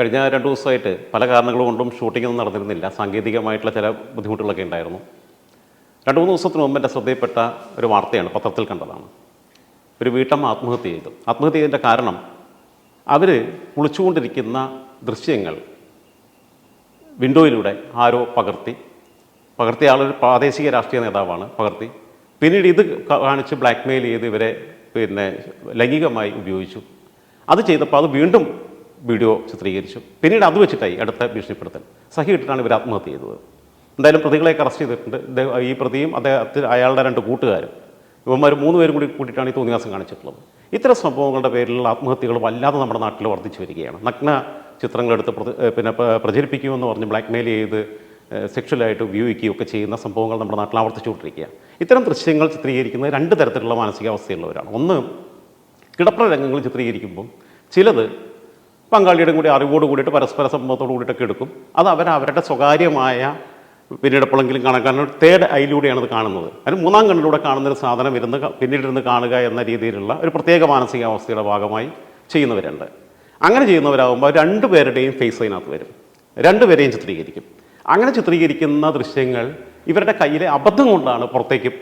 കഴിഞ്ഞ രണ്ട് ദിവസമായിട്ട് പല കാരണങ്ങൾ കൊണ്ടും ഷൂട്ടിംഗ് ഒന്നും നടന്നിരുന്നില്ല. സാങ്കേതികമായിട്ടുള്ള ചില ബുദ്ധിമുട്ടുകളൊക്കെ ഉണ്ടായിരുന്നു. രണ്ട് മൂന്ന് ദിവസത്തിന് മുമ്പ് എന്റെ ശ്രദ്ധയിൽപ്പെട്ട ഒരു വാർത്തയാണ് പത്രത്തിൽ കണ്ടതാണ്. ഒരു വീട്ടമ്മ ആത്മഹത്യ ചെയ്തു. ആത്മഹത്യ ചെയ്തതിന്റെ കാരണം അവർ കുളിച്ചുകൊണ്ടിരിക്കുന്ന ദൃശ്യങ്ങൾ വിൻഡോയിലൂടെ ആരോ പകർത്തി. പകർത്തിയ ആളൊരു പ്രാദേശിക രാഷ്ട്രീയ നേതാവാണ് പകർത്തി. പിന്നീട് ഇത് കാണിച്ച് ബ്ലാക്ക്മെയിൽ ചെയ്ത് ഇവരെ പിന്നെ ലൈംഗികമായി ഉപയോഗിച്ചു. അത് ചെയ്തപ്പോൾ അത് വീണ്ടും വീഡിയോ ചിത്രീകരിച്ചു. പിന്നീട് അത് വെച്ചിട്ടായി അടുത്ത ഭീഷണിപ്പെടുത്തൽ. സഹി ഇട്ടിട്ടാണ് ഇവർ ആത്മഹത്യ ചെയ്തത്. എന്തായാലും പ്രതികളെയൊക്കെ അറസ്റ്റ് ചെയ്തിട്ടുണ്ട്. ഈ പ്രതിയും അദ്ദേഹത്തിന് അയാളുടെ രണ്ട് കൂട്ടുകാരും. ഇവന്മാർ മൂന്ന് പേരും കൂടി കൂട്ടിയിട്ടാണ് ഈ തോന്നിയാസം കാണിച്ചിട്ടുള്ളത്. ഇത്തരം സംഭവങ്ങളുടെ പേരിലുള്ള ആത്മഹത്യകൾ വല്ലാതെ നമ്മുടെ നാട്ടിൽ വർദ്ധിച്ചു വരികയാണ്. നഗ്ന ചിത്രങ്ങളെടുത്ത് പിന്നെ പ്ര- പ്രചരിപ്പിക്കുമെന്ന് പറഞ്ഞ് ബ്ലാക്ക്മെയിൽ ചെയ്ത് സെക്ഷലായിട്ട് ഉപയോഗിക്കുകയും ഒക്കെ ചെയ്യുന്ന സംഭവങ്ങൾ നമ്മുടെ നാട്ടിൽ ആവർത്തിച്ചുകൊണ്ടിരിക്കുകയാണ്. ഇത്തരം ദൃശ്യങ്ങൾ ചിത്രീകരിക്കുന്നത് രണ്ട് തരത്തിലുള്ള മാനസികാവസ്ഥയുള്ളവരാണ്. ഒന്ന് കിടപ്പറ രംഗങ്ങൾ ചിത്രീകരിക്കുമ്പം ചിലത് പങ്കാളിയുടെ കൂടി അറിവോട് കൂടിയിട്ട് പരസ്പര സംഭവത്തോട് കൂടിയിട്ടൊക്കെ എടുക്കും. അത് അവർ അവരുടെ സ്വകാര്യമായ പിന്നീട് എപ്പോഴെങ്കിലും കാണാൻ കാരണം തേർഡ് ഐയിലൂടെയാണ് അത് കാണുന്നത്. അതിന് മൂന്നാം കണ്ണിലൂടെ കാണുന്ന ഒരു സാധനം ഇരുന്ന് പിന്നീടിരുന്ന് കാണുക എന്ന രീതിയിലുള്ള ഒരു പ്രത്യേക മാനസികാവസ്ഥയുടെ ഭാഗമായി ചെയ്യുന്നവരുണ്ട്. അങ്ങനെ ചെയ്യുന്നവരാകുമ്പോൾ രണ്ടുപേരുടെയും ഫേസ് അതിനകത്ത് വരും. രണ്ടുപേരെയും ചിത്രീകരിക്കും. അങ്ങനെ ചിത്രീകരിക്കുന്ന ദൃശ്യങ്ങൾ ഇവരുടെ കയ്യിലെ അബദ്ധം കൊണ്ടാണ് പുറത്തേക്ക്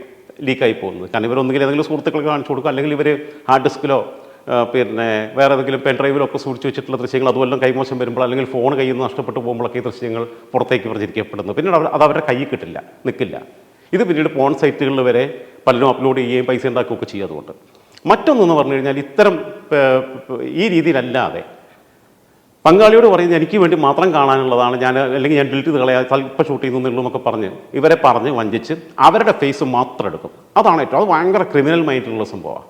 ലീക്കായി പോകുന്നത്. കാരണം ഇവരൊന്നുകിൽ ഏതെങ്കിലും സുഹൃത്തുക്കൾക്ക് കാണിച്ചു കൊടുക്കുക അല്ലെങ്കിൽ ഇവർ ഹാർഡ് ഡിസ്കിലോ പിന്നെ വേറെ ഏതെങ്കിലും പെൻ ഡ്രൈവിലൊക്കെ സൂക്ഷിച്ച് വെച്ചിട്ടുള്ള ദൃശ്യങ്ങൾ അതുപോലെ കൈമോശം വരുമ്പോൾ അല്ലെങ്കിൽ ഫോൺ കയ്യിൽ നിന്ന് നഷ്ടപ്പെട്ടു പോകുമ്പോഴൊക്കെ ഈ ദൃശ്യങ്ങൾ പുറത്തേക്ക് പ്രചരിക്കപ്പെടുന്നു. പിന്നീട് അത് അവരുടെ കൈ കിട്ടില്ല നിൽക്കില്ല. ഇത് പിന്നീട് പോൺ സൈറ്റുകളിൽ വരെ പലരും അപ്ലോഡ് ചെയ്യുകയും പൈസ ഉണ്ടാക്കുകയൊക്കെ ചെയ്യാതുകൊണ്ട് മറ്റൊന്നെന്ന് പറഞ്ഞു കഴിഞ്ഞാൽ ഇത്തരം ഈ രീതിയിലല്ലാതെ പങ്കാളിയോട് പറയുന്നത് എനിക്ക് വേണ്ടി മാത്രം കാണാനുള്ളതാണ് ഞാൻ അല്ലെങ്കിൽ ഞാൻ ഡിലീറ്റ് ചെയ്ത് കളയാ സ്വല്പം ഷൂട്ട് ചെയ്യുന്നുള്ളൂ എന്നൊക്കെ പറഞ്ഞ് ഇവരെ പറഞ്ഞ് വഞ്ചിച്ച് അവരുടെ ഫേസ് മാത്രം എടുക്കും. അതാണ് ഏറ്റവും അത് ഭയങ്കര ക്രിമിനൽ മൈൻഡിലുള്ള സംഭവമാണ്.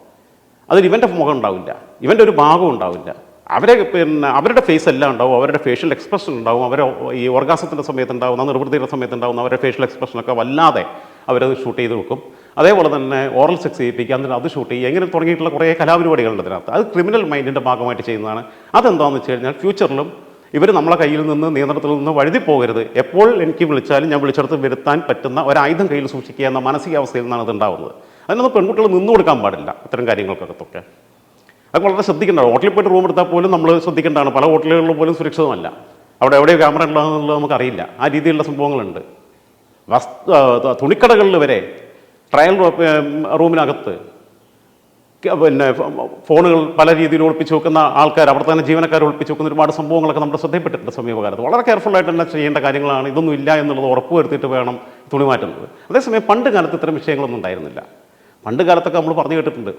അതിൽ ഇവന്റെ മുഖം ഉണ്ടാവില്ല. ഇവന്റെ ഒരു ഭാഗം ഉണ്ടാവില്ല. അവരെ പിന്നെ അവരുടെ ഫേസ് എല്ലാം ഉണ്ടാവും. അവരുടെ ഫേഷ്യൽ എക്സ്പ്രഷൻ ഉണ്ടാവും. അവരെ ഈ ഓർഗാസത്തിന്റെ സമയത്ത് ഉണ്ടാവുന്ന നിർവൃത്തിയുടെ സമയത്ത് ഉണ്ടാവുന്ന അവരുടെ ഫേഷ്യൽ എക്സ്പ്രഷനൊക്കെ വല്ലാതെ അവരത് ഷൂട്ട് ചെയ്ത് വെക്കും. അതേപോലെ തന്നെ ഓറൽ സെക്സ് ചെയ്യിപ്പിക്കുക എന്നിട്ട് അത് ഷൂട്ട് ചെയ്യുക ഇങ്ങനെ തുടങ്ങിയിട്ടുള്ള കുറേ കലാപരിപാടികളുണ്ട് അതിനകത്ത് അത് ക്രിമിനൽ മൈൻഡിന്റെ ഭാഗമായിട്ട് ചെയ്യുന്നതാണ്. അതെന്താണെന്ന് വെച്ച് കഴിഞ്ഞാൽ ഫ്യൂച്ചറിലും ഇവർ നമ്മളെ കയ്യിൽ നിന്ന് നിയന്ത്രണത്തിൽ നിന്ന് വഴുതി പോകരുത്. എപ്പോൾ എനിക്ക് വിളിച്ചാലും ഞാൻ വിളിച്ചെടുത്ത് വരുത്താൻ പറ്റുന്ന ഒരായുധം കയ്യിൽ സൂക്ഷിക്കുക എന്ന മാനസികാവസ്ഥയിൽ നിന്നാണ് ഇത് ഉണ്ടാവുന്നത്. അതിനൊന്നും പെൺകുട്ടികൾ നിന്നു കൊടുക്കാൻ പാടില്ല അത്തരം കാര്യങ്ങൾക്കകത്തൊക്കെ. അത് വളരെ ശ്രദ്ധിക്കേണ്ട. ഹോട്ടലിൽ പോയിട്ട് റൂം എടുത്താൽ പോലും നമ്മൾ ശ്രദ്ധിക്കേണ്ടതാണ്. പല ഹോട്ടലുകളിലും പോലും സുരക്ഷിതമല്ല. അവിടെ എവിടെ ക്യാമറ ഉള്ളതെന്നുള്ളത് നമുക്കറിയില്ല. ആ രീതിയിലുള്ള സംഭവങ്ങളുണ്ട്. വസ്തു തുണിക്കടകളിൽ വരെ ട്രയൽ റൂമിനകത്ത് പിന്നെ ഫോണുകൾ പല രീതിയിൽ ഒളിപ്പിച്ച് വെക്കുന്ന ആൾക്കാർ അവിടെ തന്നെ ജീവനക്കാർ ഒളിപ്പിച്ച് വെക്കുന്ന ഒരുപാട് സംഭവങ്ങളൊക്കെ നമ്മുടെ ശ്രദ്ധയിൽപ്പെട്ടിട്ടുണ്ട് സമീപകാലത്ത്. വളരെ കെയർഫുള്ളായിട്ട് തന്നെ ചെയ്യേണ്ട കാര്യങ്ങളാണ്. ഇതൊന്നും ഇല്ല എന്നുള്ളത് ഉറപ്പ് വരുത്തിയിട്ട് വേണം തുണി മാറ്റുന്നത്. അതേസമയം പണ്ട് കാലത്ത് ഇത്തരം വിഷയങ്ങളൊന്നും ഉണ്ടായിരുന്നില്ല. പണ്ട് കാലത്തൊക്കെ നമ്മൾ പറഞ്ഞു കേട്ടിട്ടുണ്ട്.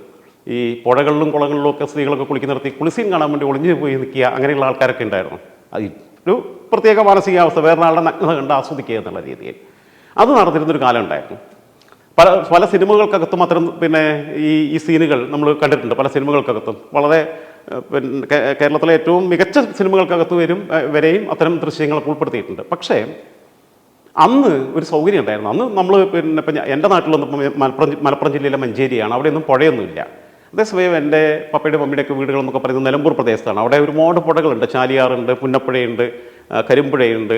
ഈ പുഴകളിലും കുളങ്ങളിലും ഒക്കെ സ്ത്രീകളൊക്കെ കുളിക്കുന്നിടത്ത് കുളിസീൻ കാണാൻ വേണ്ടി ഒളിഞ്ഞു പോയി നിൽക്കുക അങ്ങനെയുള്ള ആൾക്കാരൊക്കെ ഉണ്ടായിരുന്നു. അത് ഒരു പ്രത്യേക മാനസികാവസ്ഥ വേറൊരാളുടെ നഗ്നത കണ്ട് ആസ്വദിക്കുക എന്നുള്ള രീതിയിൽ. അത് നടന്നിരുന്നൊരു കാലം ഉണ്ടായിരുന്നു. പല പല സിനിമകൾക്കകത്തും അത്തരം പിന്നെ ഈ ഈ സീനുകൾ നമ്മൾ കണ്ടിട്ടുണ്ട്. പല സിനിമകൾക്കകത്തും. വളരെ പിന്നെ കേരളത്തിലെ ഏറ്റവും മികച്ച സിനിമകൾക്കകത്ത് വരും വരെയും അത്തരം ദൃശ്യങ്ങളൊക്കെ ഉൾപ്പെടുത്തിയിട്ടുണ്ട്. പക്ഷേ അന്ന് ഒരു സൗകര്യം ഉണ്ടായിരുന്നു. അന്ന് നമ്മൾ പിന്നെ ഇപ്പം എന്റെ ഇപ്പം മലപ്പുറം മലപ്പുറം ജില്ലയിലെ മഞ്ചേരിയാണ്. അവിടെയൊന്നും പുഴയൊന്നുമില്ല. അതേസമയം എന്റെ പപ്പയുടെ മമ്മിയുടെയൊക്കെ വീടുകൾ എന്നൊക്കെ പറയുന്നത് നിലമ്പൂർ പ്രദേശത്താണ്. അവിടെ ഒരുപാട് പുഴകളുണ്ട്. ചാലിയാറുണ്ട് പുന്നപ്പുഴയുണ്ട് കരിമ്പുഴയുണ്ട്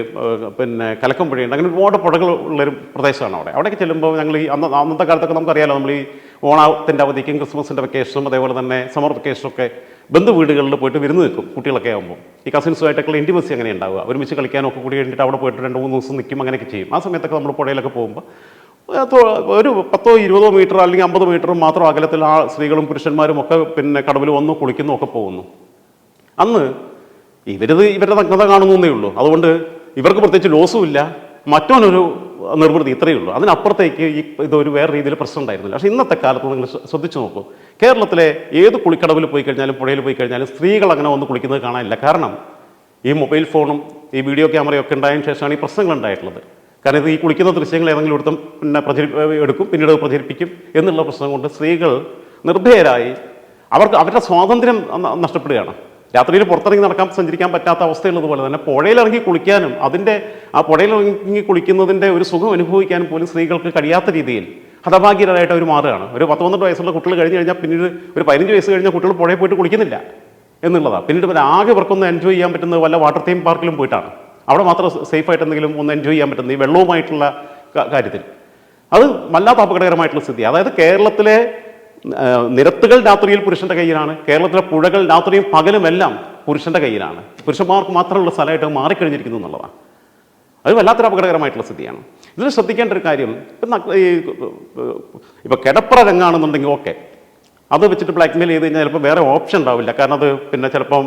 പിന്നെ കലക്കമ്പുഴയുണ്ട്. അങ്ങനെ ഒരുപാട് പുഴകൾ ഉള്ളൊരു പ്രദേശമാണ് അവിടെ. അവിടേക്ക് ചെല്ലുമ്പോൾ ഞങ്ങൾ ഈ അന്ന് അന്നത്തെ കാലത്തൊക്കെ നമുക്കറിയാലോ നമ്മൾ ഈ ഓണത്തിന്റെ അവധിക്കും ക്രിസ്മസിന്റെ വെക്കേഷനും അതേപോലെ തന്നെ സമ്മർ വെക്കേഷനൊക്കെ ബന്ധു വീടുകളിൽ പോയിട്ട് വിരുന്ന് നിൽക്കും കുട്ടികളൊക്കെ ആകുമ്പോൾ ഈ കസിൻസുമായിട്ടൊക്കെ ഇന്റിമസി അങ്ങനെ ഉണ്ടാവുക? ഒരുമിച്ച് കളിക്കാനൊക്കെ കൂടി കഴിഞ്ഞിട്ട് അവിടെ പോയിട്ട് രണ്ട് മൂന്ന് ദിവസം നിൽക്കും അങ്ങനെയൊക്കെ ചെയ്യും. ആ സമയത്തൊക്കെ നമ്മൾ പുഴയിലൊക്കെ പോകുമ്പോൾ ഒരു പത്തോ ഇരുപതോ മീറ്റർ അല്ലെങ്കിൽ അമ്പത് മീറ്റർ മാത്രം അകലത്തിൽ ആ സ്ത്രീകളും പുരുഷന്മാരും ഒക്കെ പിന്നെ കടവിൽ വന്നു കുളിക്കുന്നു ഒക്കെ പോകുന്നു. അന്ന് ഇവരത് ഇവരുടെ നഗ്നത കാണുന്നേ ഉള്ളൂ. അതുകൊണ്ട് ഇവർക്ക് പ്രത്യേകിച്ച് ലോസും ഇല്ല. നിർവൃത്തി ഇത്രയേ ഉള്ളൂ. അതിനപ്പുറത്തേക്ക് ഈ ഇതൊരു വേറെ രീതിയിൽ പ്രശ്നം ഉണ്ടായിരുന്നില്ല. പക്ഷേ ഇന്നത്തെ കാലത്ത് നിങ്ങൾ ശ്ര- ശ്രദ്ധിച്ചു നോക്കൂ. കേരളത്തിലെ ഏത് കുളിക്കടവിൽ പോയി കഴിഞ്ഞാലും പുഴയിൽ പോയി കഴിഞ്ഞാലും സ്ത്രീകൾ അങ്ങനെ വന്ന് കുളിക്കുന്നത് കാണാനില്ല. കാരണം ഈ മൊബൈൽ ഫോണും ഈ വീഡിയോ ക്യാമറയും ഒക്കെ ഉണ്ടായതിനു ശേഷമാണ് ഈ പ്രശ്നങ്ങൾ ഉണ്ടായിട്ടുള്ളത്. കാരണം ഇത് ഈ കുളിക്കുന്ന ദൃശ്യങ്ങൾ ഏതെങ്കിലും എടുത്തും പിന്നെ പ്രചരി എടുക്കും പിന്നീട് പ്രചരിപ്പിക്കും എന്നുള്ള പ്രശ്നം കൊണ്ട് സ്ത്രീകൾ നിർഭയരായി അവർക്ക് അവരുടെ സ്വാതന്ത്ര്യം നഷ്ടപ്പെടുകയാണ്. രാത്രിയിൽ പുറത്തിറങ്ങി നടക്കാൻ സഞ്ചരിക്കാൻ പറ്റാത്ത അവസ്ഥയുള്ളതുപോലെ തന്നെ പുഴയിലിറങ്ങി കുളിക്കാനും അതിന്റെ ആ പുഴയിലിറങ്ങി കുളിക്കുന്നതിന്റെ ഒരു സുഖം അനുഭവിക്കാനും പോലും സ്ത്രീകൾക്ക് കഴിയാത്ത രീതിയിൽ ഹതഭാഗ്യരായിട്ട് അവർ മാറുകയാണ്. ഒരു പത്ത് പന്ത്രണ്ട് വയസ്സുള്ള കുട്ടികൾ കഴിഞ്ഞ് കഴിഞ്ഞാൽ പിന്നീട് ഒരു പതിനഞ്ച് വയസ്സ് കഴിഞ്ഞാൽ കുട്ടികൾ പുഴയിൽ പോയിട്ട് കുളിക്കുന്നില്ല എന്നുള്ളതാണ്. പിന്നീട് പിന്നെ ആകെ ഇവർക്കൊന്ന് എൻജോയ് ചെയ്യാൻ പറ്റുന്നത് വല്ല വാട്ടർ തീം പാർക്കിലും പോയിട്ടാണ്. അവിടെ മാത്രം സേഫായിട്ട് എന്തെങ്കിലും ഒന്ന് എൻജോയ് ചെയ്യാൻ പറ്റുന്നത് ഈ വെള്ളവുമായിട്ടുള്ള കാര്യത്തിൽ. അത് വല്ലാത്ത അപകടകരമായിട്ടുള്ള സ്ഥിതി. അതായത് കേരളത്തിലെ നിരത്തുകൾ രാത്രിയിൽ പുരുഷന്റെ കയ്യിലാണ്. കേരളത്തിലെ പുഴകൾ രാത്രിയും പകലും എല്ലാം പുരുഷന്റെ കയ്യിലാണ്. പുരുഷന്മാർക്ക് മാത്രമുള്ള സ്ഥലമായിട്ട് മാറിക്കഴിഞ്ഞിരിക്കുന്നു എന്നുള്ളതാണ്. അത് വല്ലാത്തൊരു അപകടകരമായിട്ടുള്ള സ്ഥിതിയാണ്. ഇതിൽ ശ്രദ്ധിക്കേണ്ട ഒരു കാര്യം ഇപ്പം ഈ ഇപ്പോൾ കിടപ്പറ രംഗാണെന്നുണ്ടെങ്കിൽ ഓക്കെ. അത് വെച്ചിട്ട് ബ്ലാക്ക് മെയിൽ ചെയ്ത് കഴിഞ്ഞാൽ ചിലപ്പോൾ വേറെ ഓപ്ഷൻ ഉണ്ടാവില്ല. കാരണം അത് പിന്നെ ചിലപ്പം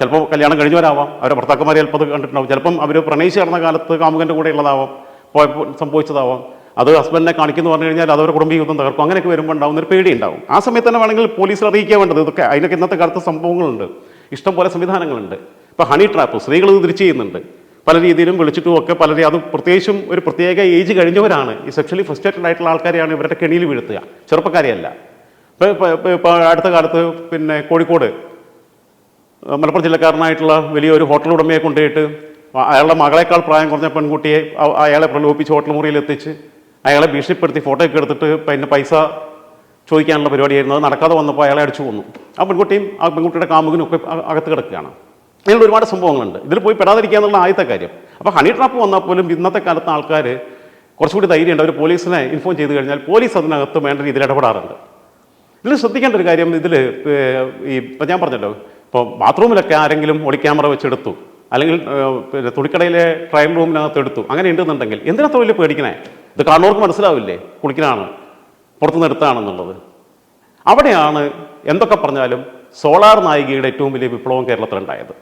ചിലപ്പോൾ കല്യാണം കഴിഞ്ഞവരാവാം. അവരെ ഭർത്താക്കന്മാരെ ചിലപ്പോൾ അത് കണ്ടിട്ടുണ്ടാവും. ചിലപ്പം അവർ പ്രണയിച്ച് കടന്ന കാലത്ത് കാമുകന്റെ കൂടെ ഉള്ളതാവാം. പോയപ്പോൾ സംഭവിച്ചതാവാം. അത് ഹസ്ബൻഡിനെ കാണിക്കുന്നു പറഞ്ഞു കഴിഞ്ഞാൽ അത് അവരുടെ കുടുംബ ജീവിതം തകർക്കും. അങ്ങനെയൊക്കെ വരുമ്പോൾ ഉണ്ടാവുന്ന ഒരു പേടി ഉണ്ടാവും ആ സമയത്ത് തന്നെ വേണമെങ്കിൽ പോലീസിൽ അറിയിക്കാൻ വേണ്ടത്. ഇതൊക്കെ അതിനൊക്കെ ഇന്നത്തെ കാലത്ത് സംഭവങ്ങളുണ്ട്. ഇഷ്ടം പോലെ സംവിധാനങ്ങളുണ്ട്. ഇപ്പോൾ ഹണി ട്രാപ്പ് സ്ത്രീകൾ ഇത് തിരിച്ചു ചെയ്യുന്നുണ്ട്. പല രീതിയിലും വിളിച്ചിട്ടും ഒക്കെ പലരെ അത് പ്രത്യേകിച്ചും ഒരു പ്രത്യേക ഏജ് കഴിഞ്ഞവരാണ്. ഈ സെക്ഷലി ഫ്രസ്ട്രേറ്റഡ് ആയിട്ടുള്ള ആൾക്കാരെയാണ് ഇവരുടെ കെണിയിൽ വീഴ്ത്തുക. ചെറുപ്പക്കാരെയല്ല. ഇപ്പോൾ അടുത്ത കാലത്ത് പിന്നെ കോഴിക്കോട് മലപ്പുറം ജില്ലക്കാരനായിട്ടുള്ള വലിയൊരു ഹോട്ടൽ ഉടമയെ കൊണ്ടുപോയിട്ട് അയാളുടെ മകളേക്കാൾ പ്രായം കുറഞ്ഞ പെൺകുട്ടിയെ അയാളെ പ്രലോഭിപ്പിച്ച് ഹോട്ടൽ മുറിയിൽ എത്തിച്ച് അയാളെ ഭീഷണിപ്പെടുത്തി ഫോട്ടോ ഒക്കെ എടുത്തിട്ട് പിന്നെ പൈസ ചോദിക്കാനുള്ള പരിപാടിയായിരുന്നു. അത് നടക്കാതെ വന്നപ്പോൾ അയാളെ അടിച്ചു കൊന്നു. ആ പെൺകുട്ടിയും ആ പെൺകുട്ടിയുടെ കാമുകനും ഒക്കെ അകത്ത് കിടക്കുകയാണ്. അങ്ങനെയുള്ള ഒരുപാട് സംഭവങ്ങളുണ്ട്. ഇതിൽ പോയി പെടാതിരിക്കുക എന്നുള്ള ആദ്യത്തെ കാര്യം. അപ്പോൾ ഹണി ട്രാപ്പ് വന്നാൽ പോലും ഇന്നത്തെ കാലത്ത് ആൾക്കാർ കുറച്ചുകൂടി ധൈര്യമുണ്ട്. അവർ പോലീസിനെ ഇൻഫോം ചെയ്ത് കഴിഞ്ഞാൽ പോലീസ് അതിനകത്ത് വേണ്ട രീതിയിൽ ഇടപെടാറുണ്ട്. ഇതിൽ ശ്രദ്ധിക്കേണ്ട ഒരു കാര്യം ഇതിൽ ഈ ഇപ്പം ഞാൻ പറഞ്ഞല്ലോ ഇപ്പോൾ ബാത്റൂമിലൊക്കെ ആരെങ്കിലും ഒളി ക്യാമറ വെച്ചെടുത്തു അല്ലെങ്കിൽ പിന്നെ തുണിക്കടയിലെ ട്രയൽ റൂമിനകത്ത് എടുത്തു അങ്ങനെ ഉണ്ടെന്നുണ്ടെങ്കിൽ എന്തിനാ വലിയ പേടിക്കണേ? ഇത് കാണുന്നവർക്ക് മനസ്സിലാവില്ലേ? കുളിക്കലാണ് പുറത്തുനിന്ന് എടുത്താണെന്നുള്ളത്. അവിടെയാണ് എന്തൊക്കെ പറഞ്ഞാലും സോളാർ നായികയുടെ ഏറ്റവും വലിയ വിപ്ലവം കേരളത്തിലുണ്ടായത്.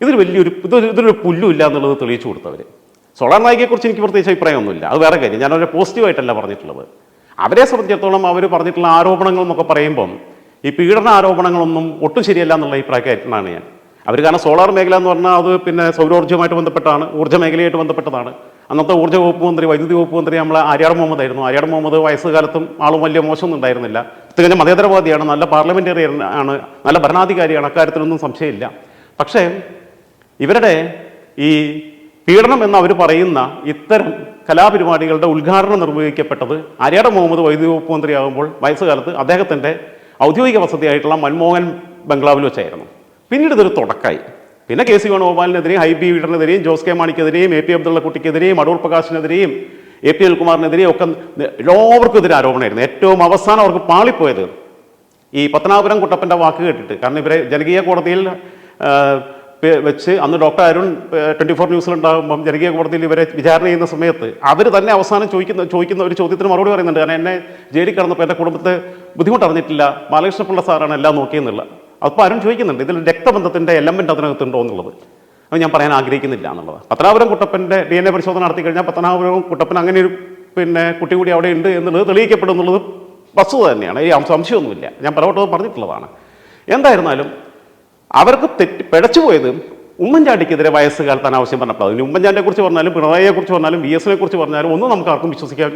ഇതിൽ വലിയൊരു ഇതൊരു ഇതൊരു പുല്ലുമില്ല എന്നുള്ളത് തെളിയിച്ചു കൊടുത്തവർ സോളാർ നായികയെക്കുറിച്ച് എനിക്ക് പ്രത്യേകിച്ച് അഭിപ്രായമൊന്നുമില്ല. അത് വേറെ കാര്യം. ഞാനവരെ പോസിറ്റീവായിട്ടല്ല പറഞ്ഞിട്ടുള്ളത്. അവരെ സംബന്ധിച്ചിടത്തോളം അവർ പറഞ്ഞിട്ടുള്ള ആരോപണങ്ങൾ എന്നൊക്കെ പറയുമ്പം ഈ പീഡന ആരോപണങ്ങളൊന്നും ഒട്ടും ശരിയല്ല എന്നുള്ള അഭിപ്രായക്കാരനാണ് ഞാൻ. അവർ കാരണം സോളാർ മേഖല എന്ന് പറഞ്ഞാൽ അത് പിന്നെ സൗരോർജവുമായിട്ട് ബന്ധപ്പെട്ടാണ് ഊർജ മേഖലയായിട്ട് ബന്ധപ്പെട്ടതാണ്. അന്നത്തെ ഊർജ വകുപ്പ് മന്ത്രി വൈദ്യുതി വകുപ്പ് മന്ത്രി നമ്മൾ ആര്യാട് മുഹമ്മദ് ആയിരുന്നു. ആര്യാട് മുഹമ്മദ് വയസ്സുകാലത്തും ആളും വലിയ മോശമൊന്നും ഉണ്ടായിരുന്നില്ല. തികഞ്ഞ മതേതരവാദിയാണ് നല്ല പാർലമെന്റേറിയൻ ആണ് നല്ല ഭരണാധികാരിയാണ്. അക്കാര്യത്തിലൊന്നും സംശയമില്ല. പക്ഷേ ഇവരുടെ ഈ പീഡനം എന്ന് അവർ പറയുന്ന ഇത്തരം കലാപരിപാടികളുടെ ഉദ്ഘാടനം നിർവഹിക്കപ്പെട്ടത് ആര്യാട മുഹമ്മദ് വൈദ്യുതി വകുപ്പ് മന്ത്രിയാകുമ്പോൾ വയസ്സുകാലത്ത് അദ്ദേഹത്തിന്റെ ഔദ്യോഗിക വസതിയായിട്ടുള്ള മൻമോഹൻ ബംഗ്ലാവിൽ വെച്ചായിരുന്നു. പിന്നീട് ഇതൊരു തുടക്കമായി പിന്നെ കെ സി ഹൈ ബി വീടറിനെതിരെയും ജോസ് കെ മാണിക്കെതിരെയും എ പി അബ്ദുള്ള കുട്ടിക്കെതിരെയും അടൂർ പ്രകാശിനെതിരെയും എ പി അൽകുമാറിനെതിരെയും ഒക്കെ എല്ലാവർക്കും എതിരെ ആരോപണമായിരുന്നു. ഏറ്റവും അവസാനം അവർക്ക് പാളിപ്പോയത് ഈ പത്തനാപുരം കുട്ടപ്പന്റെ വാക്ക് കേട്ടിട്ട്. കാരണം ഇവരെ ജനകീയ കോടതിയിൽ വെച്ച് അന്ന് ഡോക്ടർ അരുൺ ട്വന്റി ഫോർ ന്യൂസിലുണ്ടാകുമ്പം ജനകീയ കോടതിയിൽ ഇവരെ വിചാരണ ചെയ്യുന്ന സമയത്ത് അവർ തന്നെ അവസാനം ചോദിക്കുന്ന ചോദിക്കുന്ന ഒരു ചോദ്യത്തിന് മറുപടി പറയുന്നുണ്ട്. കാരണം എന്നെ ജയിലിൽ കിടന്നപ്പോൾ എന്റെ കുടുംബത്തെ ബുദ്ധിമുട്ടറിഞ്ഞിട്ടില്ല. ബാലകൃഷ്ണപിള്ള സാറാണ് എല്ലാം നോക്കിയെന്നുള്ള. അപ്പോൾ അരുൺ ചോദിക്കുന്നുണ്ട് ഇതിൽ രക്തബന്ധത്തിന്റെ എലമെന്റ് അതിനകത്തുണ്ടോ എന്നുള്ളത്. അത് ഞാൻ പറയാൻ ആഗ്രഹിക്കുന്നില്ല എന്നുള്ളത്. പത്തനാപുരം കുട്ടപ്പന്റെ ഡി എൻ എ പരിശോധന നടത്തി കഴിഞ്ഞാൽ പത്തനാപുരം കുട്ടപ്പൻ അങ്ങനെ ഒരു പിന്നെ കുട്ടി കൂടി അവിടെ ഉണ്ട് എന്നുള്ളത് തെളിയിക്കപ്പെടുന്നുള്ളത് വസ്തുത തന്നെയാണ്. ഈ സംശയമൊന്നുമില്ല. ഞാൻ പലവട്ടവും പറഞ്ഞിട്ടുള്ളതാണ്. എന്തായിരുന്നാലും അവർക്ക് തെറ്റ് പിഴച്ചുപോയത് ഉമ്മൻചാണ്ടിക്കെതിരെ വയസ്സുകാലത്ത് അനാവശ്യം പറഞ്ഞപ്പോൾ. അതിന് ഉമ്മൻചാണ്ടിയെ കുറിച്ച് പറഞ്ഞാലും പിണറായിയെ കുറിച്ച് പറഞ്ഞാലും വി എസിനെ കുറിച്ച് പറഞ്ഞാലും ഒന്നും നമുക്ക് ആർക്കും വിശ്വസിക്കാൻ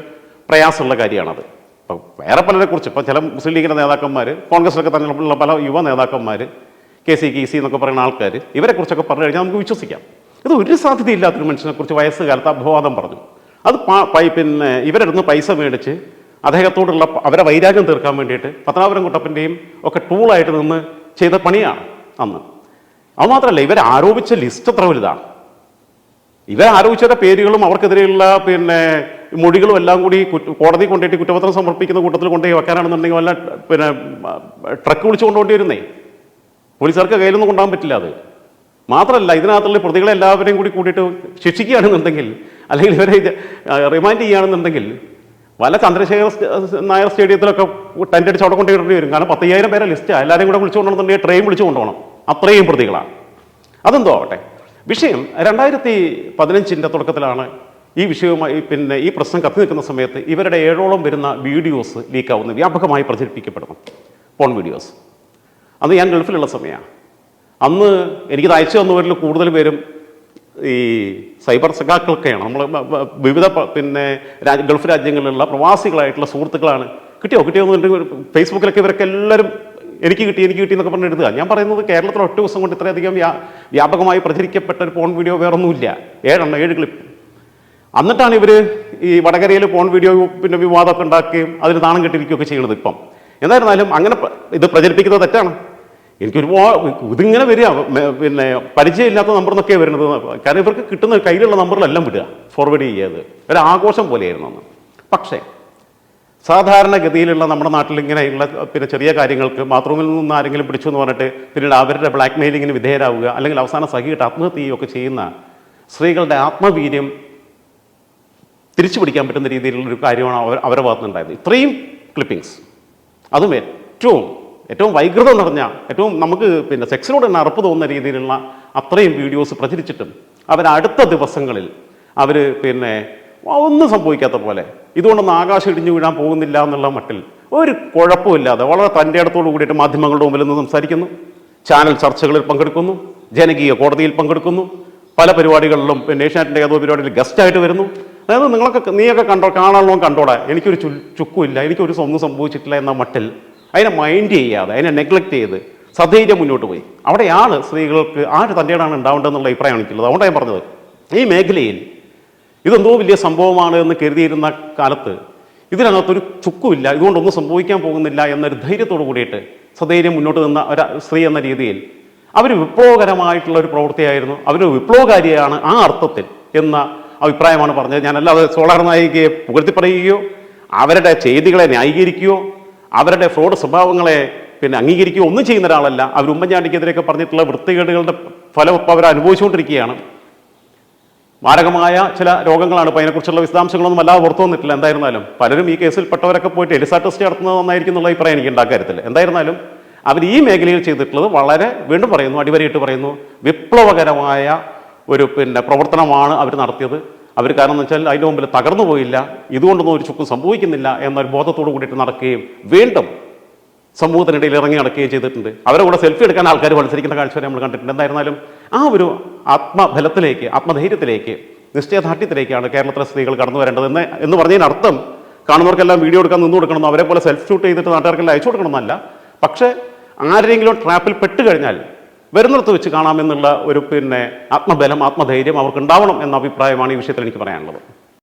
പ്രയാസമുള്ള കാര്യമാണത്. ഇപ്പം വേറെ പലരെ കുറിച്ച് ഇപ്പം ചില മുസ്ലിം ലീഗിന്റെ നേതാക്കന്മാർ കോൺഗ്രസിലൊക്കെ തന്നെയുള്ള പല യുവ നേതാക്കന്മാർ കെ സി കെ സി എന്നൊക്കെ പറയുന്ന ആൾക്കാർ ഇവരെക്കുറിച്ചൊക്കെ പറഞ്ഞു കഴിഞ്ഞാൽ നമുക്ക് വിശ്വസിക്കാം. ഇത് ഒരു സാധ്യതയില്ലാത്തൊരു മനുഷ്യനെക്കുറിച്ച് വയസ്സുകാലത്ത് അപവാദം പറഞ്ഞു. അത് പിന്നെ ഇവരെടുന്ന് പൈസ മേടിച്ച് അദ്ദേഹത്തോടുള്ള അവരെ വൈരാഗ്യം തീർക്കാൻ വേണ്ടിയിട്ട് പത്തനാപുരം കുട്ടപ്പന്റെയും ഒക്കെ ടൂളായിട്ട് നിന്ന് ചെയ്ത പണിയാണ്. അന്ന്. അത് മാത്രമല്ല ഇവർ ആരോപിച്ച ലിസ്റ്റ് എത്ര വലുതാണ്. ഇവർ ആരോപിച്ചവരുടെ പേരുകളും അവർക്കെതിരെയുള്ള പിന്നെ മൊഴികളും എല്ലാം കൂടി കോടതി കൊണ്ടുപോയിട്ട് കുറ്റപത്രം സമർപ്പിക്കുന്ന കൂട്ടത്തിൽ കൊണ്ടുപോയി വെക്കാനാണെന്നുണ്ടെങ്കിൽ വല്ല പിന്നെ ട്രക്ക് വിളിച്ചു കൊണ്ടുപോണ്ടി വരുന്നേ പോലീസുകാർക്ക് കയ്യിലൊന്നും കൊണ്ടുപോകാൻ പറ്റില്ല അത്. മാത്രമല്ല ഇതിനകത്തുള്ള പ്രതികളെ എല്ലാവരെയും കൂടി കൂട്ടിയിട്ട് ശിക്ഷിക്കുകയാണെന്നുണ്ടെങ്കിൽ അല്ലെങ്കിൽ ഇവരെ ഇത് റിമാൻഡ് ചെയ്യുകയാണെന്നുണ്ടെങ്കിൽ വല്ല ചന്ദ്രശേഖർ നായർ സ്റ്റേഡിയത്തിലൊക്കെ ടെന്റ് അടിച്ച് അവിടെ കൊണ്ടുപോയി വരും. കാരണം പത്തയ്യായിരം പേരെ ലിസ്റ്റ്. എല്ലാവരെയും കൂടെ വിളിച്ചു കൊണ്ടുവന്നിട്ടുണ്ടെങ്കിൽ ട്രെയിൻ വിളിച്ചു കൊണ്ടുപോകണം. അത്രയും പ്രതികളാണ്. അതെന്തോ ആവട്ടെ? വിഷയം രണ്ടായിരത്തി പതിനഞ്ചിന്റെ തുടക്കത്തിലാണ് ഈ വിഷയവുമായി പിന്നെ ഈ പ്രശ്നം കത്തി നിൽക്കുന്ന സമയത്ത് ഇവരുടെ ഏഴോളം വരുന്ന വീഡിയോസ് ലീക്കാവുന്ന വ്യാപകമായി പ്രചരിപ്പിക്കപ്പെടുന്നു. Porn videos. അന്ന് ഞാൻ ഗൾഫിലുള്ള സമയമാണ്. അന്ന് എനിക്കിത് അയച്ചു തന്നവരിൽ കൂടുതൽ പേരും ഈ സൈബർ സഖാക്കളൊക്കെയാണ് നമ്മൾ വിവിധ പിന്നെ ഗൾഫ് രാജ്യങ്ങളിലുള്ള പ്രവാസികളായിട്ടുള്ള സുഹൃത്തുക്കളാണ്. കിട്ടിയോ? കിട്ടിയോ എന്ന് പറഞ്ഞിട്ട് ഫേസ്ബുക്കിലൊക്കെ ഇവരൊക്കെ എല്ലാവരും എനിക്ക് കിട്ടി എനിക്ക് കിട്ടി എന്നൊക്കെ പറഞ്ഞ് എഴുതുക. ഞാൻ പറയുന്നത് കേരളത്തിൽ ഒറ്റ ദിവസം കൊണ്ട് ഇത്രയധികം വ്യാ- വ്യാപകമായി പ്രചരിക്കപ്പെട്ട ഒരു പോൺ വീഡിയോ വേറൊന്നുമില്ല. ഏഴെണ്ണം ഏഴ് ക്ലിപ്പ് എന്നിട്ടാണ് ഇവർ ഈ വടകരയിൽ പോൺ വീഡിയോ പിന്നെ വിവാദമൊക്കെ ഉണ്ടാക്കുകയും അതിന് നാണം കെട്ടിരിക്കുകയൊക്കെ ചെയ്യുന്നത് ഇപ്പം. എന്തായിരുന്നാലും അങ്ങനെ ഇത് പ്രചരിപ്പിക്കുന്നത് തെറ്റാണ്. എനിക്കൊരു ഇതിങ്ങനെ വരിക. പിന്നെ പരിചയമില്ലാത്ത നമ്പർ എന്നൊക്കെയാണ് വരുന്നത്. കാരണം ഇവർക്ക് കിട്ടുന്ന കയ്യിലുള്ള നമ്പറിലെല്ലാം വിടുക. ഫോർവേഡ് ചെയ്യാതെ ഒരു ആഘോഷം പോലെയായിരുന്നു അന്ന്. പക്ഷേ സാധാരണഗതിയിലുള്ള നമ്മുടെ നാട്ടിൽ ഇങ്ങനെയുള്ള പിന്നെ ചെറിയ കാര്യങ്ങൾക്ക് ബാത്റൂമിൽ നിന്ന് ആരെങ്കിലും പിടിച്ചു എന്ന് പറഞ്ഞിട്ട് പിന്നീട് അവരുടെ ബ്ലാക്ക് മെയിലിങ്ങിന് വിധേയരാവുക അല്ലെങ്കിൽ അവസാനം സഹിയിട്ട് ആത്മഹത്യ ചെയ്യുകയൊക്കെ ചെയ്യുന്ന സ്ത്രീകളുടെ ആത്മവീര്യം തിരിച്ചു പിടിക്കാൻ പറ്റുന്ന രീതിയിലുള്ള ഒരു കാര്യമാണ് അവർ അവരുടെ ഭാഗത്തുനിന്നുണ്ടായത്. ഇത്രയും ക്ലിപ്പിങ്സ് അതും ഏറ്റവും ഏറ്റവും വൈകൃതം നിറഞ്ഞ ഏറ്റവും നമുക്ക് പിന്നെ സെക്സിനോട് തന്നെ അറപ്പ് തോന്നുന്ന രീതിയിലുള്ള അത്രയും വീഡിയോസ് പ്രചരിച്ചിട്ടും അവരടുത്ത ദിവസങ്ങളിൽ അവർ പിന്നെ ഒന്നും സംഭവിക്കാത്ത പോലെ ഇതുകൊണ്ടൊന്നും ആകാശം ഇടിഞ്ഞു വീഴാൻ പോകുന്നില്ല എന്നുള്ള മട്ടിൽ ഒരു കുഴപ്പമില്ലാതെ വളരെ തന്റെ അടുത്തോട് കൂടിയിട്ട് മാധ്യമങ്ങളുടെ മുമ്പിൽ നിന്ന് സംസാരിക്കുന്നു. ചാനൽ ചർച്ചകളിൽ പങ്കെടുക്കുന്നു. ജനകീയ കോടതിയിൽ പങ്കെടുക്കുന്നു. പല പരിപാടികളിലും പിന്നെ ഏഷ്യാനെറ്റിന്റെ ഏതോ പരിപാടിയിൽ ഗസ്റ്റായിട്ട് വരുന്നു. അതായത് നിങ്ങളൊക്കെ നീയൊക്കെ കണ്ടോ കാണാനോ കണ്ടോടാ എനിക്കൊരു ചു ചുക്കുമില്ല എനിക്കൊരു സ്വന്തം സംഭവിച്ചിട്ടില്ല എന്ന മട്ടിൽ അതിനെ മൈൻഡ് ചെയ്യാതെ അതിനെ നെഗ്ലക്റ്റ് ചെയ്ത് സധൈര്യം മുന്നോട്ട് പോയി. അവിടെയാണ് സ്ത്രീകൾക്ക് ആര് തന്റെയാണ് ഉണ്ടാവേണ്ടതെന്നുള്ള അഭിപ്രായമാണ് എനിക്കുള്ളത് അതുകൊണ്ടാണ് ഞാൻ പറഞ്ഞത്. ഈ മേഖലയിൽ ഇതെന്തോ വലിയ സംഭവമാണ് എന്ന് കരുതിയിരുന്ന കാലത്ത് ഇതിനകത്തൊരു ചുക്കുമില്ല ഇതുകൊണ്ടൊന്നും സംഭവിക്കാൻ പോകുന്നില്ല എന്നൊരു ധൈര്യത്തോടു കൂടിയിട്ട് സധൈര്യം മുന്നോട്ട് നിന്ന ഒരു സ്ത്രീ എന്ന രീതിയിൽ അവർ വിപ്ലവകരമായിട്ടുള്ള ഒരു പ്രവൃത്തിയായിരുന്നു. അവർ വിപ്ലവകാരിയാണ് ആ അർത്ഥത്തിൽ എന്ന അഭിപ്രായമാണ് പറഞ്ഞത്. ഞാനല്ലാതെ സോളാർ നായികയെ പുകഴ്ത്തി പറയുകയോ അവരുടെ ചെയ്തികളെ ന്യായീകരിക്കുകയോ അവരുടെ ഫ്രോഡ് സ്വഭാവങ്ങളെ പിന്നെ അംഗീകരിക്കുകയോ ഒന്നും ചെയ്യുന്ന ഒരാളല്ല. അവർ ഉമ്മൻചാണ്ടിക്കെതിരെയൊക്കെ പറഞ്ഞിട്ടുള്ള വൃത്തികേടുകളുടെ ഫലം ഇപ്പോൾ അവർ അനുഭവിച്ചുകൊണ്ടിരിക്കുകയാണ് മാരകമായ ചില രോഗങ്ങളാണ് ഇപ്പോൾ അതിനെക്കുറിച്ചുള്ള വിശദാംശങ്ങളൊന്നും അല്ലാതെ പുറത്തു വന്നിട്ടില്ല. എന്തായിരുന്നാലും പലരും ഈ കേസിൽ പെട്ടവരൊക്കെ പോയിട്ട് എലിസാ ടെസ്റ്റ് നടത്തുന്നത് നന്നായിരിക്കും എന്നുള്ള അഭിപ്രായം എനിക്ക് ഉണ്ടാക്കാര്യത്തിൽ എന്തായിരുന്നാലും അവർ ഈ മേഖലയിൽ ചെയ്തിട്ടുള്ളത് വളരെ വീണ്ടും പറയുന്നു അടിവരയിട്ട് പറയുന്നു. വിപ്ലവകരമായ ഒരു പിന്നെ പ്രവർത്തനമാണ് അവർ നടത്തിയത്. അവർ കാരണം എന്ന് വെച്ചാൽ അതിന്റെ മുമ്പിൽ തകർന്നു പോയില്ല. ഇതുകൊണ്ടൊന്നും ഒരു ചുക്കും സംഭവിക്കുന്നില്ല എന്നൊരു ബോധത്തോടു കൂടിയിട്ട് നടക്കുകയും വീണ്ടും സമൂഹത്തിനിടയിൽ ഇറങ്ങി നടക്കുകയും ചെയ്തിട്ടുണ്ട്. അവരെ കൂടെ സെൽഫി എടുക്കാൻ ആൾക്കാർ മത്സരിക്കുന്ന കാഴ്ച വരെ നമ്മൾ കണ്ടിട്ടുണ്ട്. എന്തായിരുന്നാലും ആ ഒരു ആത്മബലത്തിലേക്ക് ആത്മധൈര്യത്തിലേക്ക് നിശ്ചയദാർഢ്യത്തിലേക്കാണ് കേരളത്തിലെ സ്ത്രീകൾ കടന്നു വരേണ്ടത് എന്ന് പറഞ്ഞതിനർത്ഥം കാണുന്നവർക്കെല്ലാം വീഡിയോ എടുക്കാൻ നിന്നു കൊടുക്കണമെന്നോ അവരെ പോലെ സെൽഫ് ഷൂട്ട് ചെയ്തിട്ട് നാട്ടുകാർക്കെല്ലാം അയച്ചു കൊടുക്കണമെന്നല്ല. പക്ഷേ ആരെങ്കിലും ട്രാപ്പിൽ പെട്ട് കഴിഞ്ഞാൽ വരുന്നിടത്ത് വെച്ച് കാണാമെന്നുള്ള ഒരു പിന്നെ ആത്മബലം ആത്മധൈര്യം അവർക്കുണ്ടാവണം എന്ന അഭിപ്രായമാണ് ഈ വിഷയത്തിൽ എനിക്ക് പറയാനുള്ളത്.